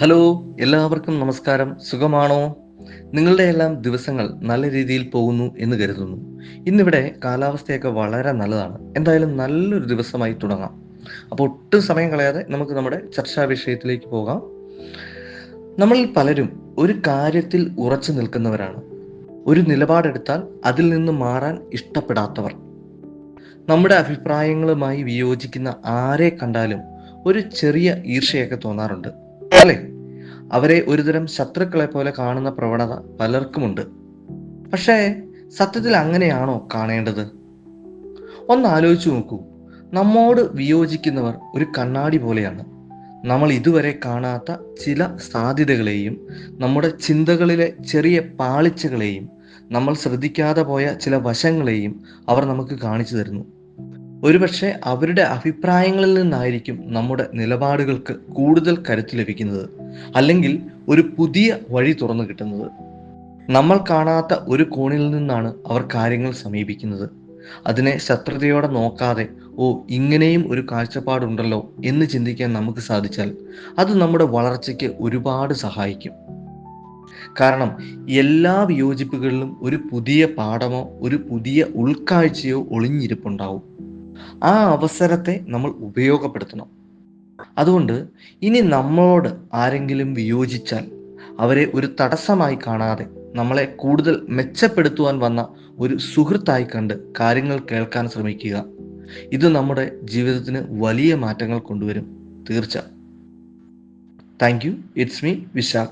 Hello എല്ലാവർക്കും നമസ്കാരം. സുഖമാണോ? നിങ്ങളുടെ എല്ലാം ദിവസങ്ങൾ നല്ല രീതിയിൽ പോകുന്നു എന്ന് കരുതുന്നു. ഇന്നിവിടെ കാലാവസ്ഥയൊക്കെ വളരെ നല്ലതാണ്. എന്തായാലും നല്ലൊരു ദിവസമായി തുടങ്ങാം. അപ്പോൾ ഒട്ടും സമയം കളയാതെ നമുക്ക് നമ്മുടെ ചർച്ചാ വിഷയത്തിലേക്ക് പോകാം. നമ്മൾ പലരും ഒരു കാര്യത്തിൽ ഉറച്ചു നിൽക്കുന്നവരാണ്. ഒരു നിലപാടെടുത്താൽ അതിൽ നിന്ന് മാറാൻ ഇഷ്ടപ്പെടാത്തവർ. നമ്മുടെ അഭിപ്രായങ്ങളുമായി വിയോജിക്കുന്ന ആരെ കണ്ടാലും ഒരു ചെറിയ ഈർഷയൊക്കെ തോന്നാറുണ്ട്. അല്ലേ? അവരെ ഒരുതരം ശത്രുക്കളെ പോലെ കാണുന്ന പ്രവണത പലർക്കുമുണ്ട്. പക്ഷേ സത്യത്തിൽ അങ്ങനെയാണോ കാണേണ്ടത്? ഒന്ന് ആലോചിച്ചു നോക്കൂ. നമ്മോട് വിയോജിക്കുന്നവർ ഒരു കണ്ണാടി പോലെയാണ്. നമ്മൾ ഇതുവരെ കാണാത്ത ചില സാധ്യതകളെയും നമ്മുടെ ചിന്തകളിലെ ചെറിയ പാളിച്ചകളെയും നമ്മൾ ശ്രദ്ധിക്കാതെ പോയ ചില വശങ്ങളെയും അവർ നമുക്ക് കാണിച്ചു തരുന്നു. ഒരുപക്ഷെ അവരുടെ അഭിപ്രായങ്ങളിൽ നിന്നായിരിക്കും നമ്മുടെ നിലപാടുകൾക്ക് കൂടുതൽ കരുത്ത് ലഭിക്കുന്നത് അല്ലെങ്കിൽ ഒരു പുതിയ വഴി തുറന്നു കിട്ടുന്നത്. നമ്മൾ കാണാത്ത ഒരു കോണിൽ നിന്നാണ് അവർ കാര്യങ്ങൾ സമീപിക്കുന്നത്. അതിനെ ശത്രുതയോടെ നോക്കാതെ ഓ ഇങ്ങനെയും ഒരു കാഴ്ചപ്പാടുണ്ടല്ലോ എന്ന് ചിന്തിക്കാൻ നമുക്ക് സാധിച്ചാൽ അത് നമ്മുടെ വളർച്ചയ്ക്ക് ഒരുപാട് സഹായിക്കും. കാരണം എല്ലാ വിയോജിപ്പുകളിലും ഒരു പുതിയ പാഠമോ ഒരു പുതിയ ഉൾക്കാഴ്ചയോ ഒളിഞ്ഞിരിപ്പുണ്ടാവും. ആ അവസരത്തെ നമ്മൾ ഉപയോഗപ്പെടുത്തണം. അതുകൊണ്ട് ഇനി നമ്മളോട് ആരെങ്കിലും വിയോജിച്ചാൽ അവരെ ഒരു തടസ്സമായി കാണാതെ നമ്മളെ കൂടുതൽ മെച്ചപ്പെടുത്തുവാൻ വന്ന ഒരു സുഹൃത്തായി കണ്ട് കാര്യങ്ങൾ കേൾക്കാൻ ശ്രമിക്കുക. ഇത് നമ്മുടെ ജീവിതത്തിന് വലിയ മാറ്റങ്ങൾ കൊണ്ടുവരും. തീർച്ച. Thank you it's me Vishakh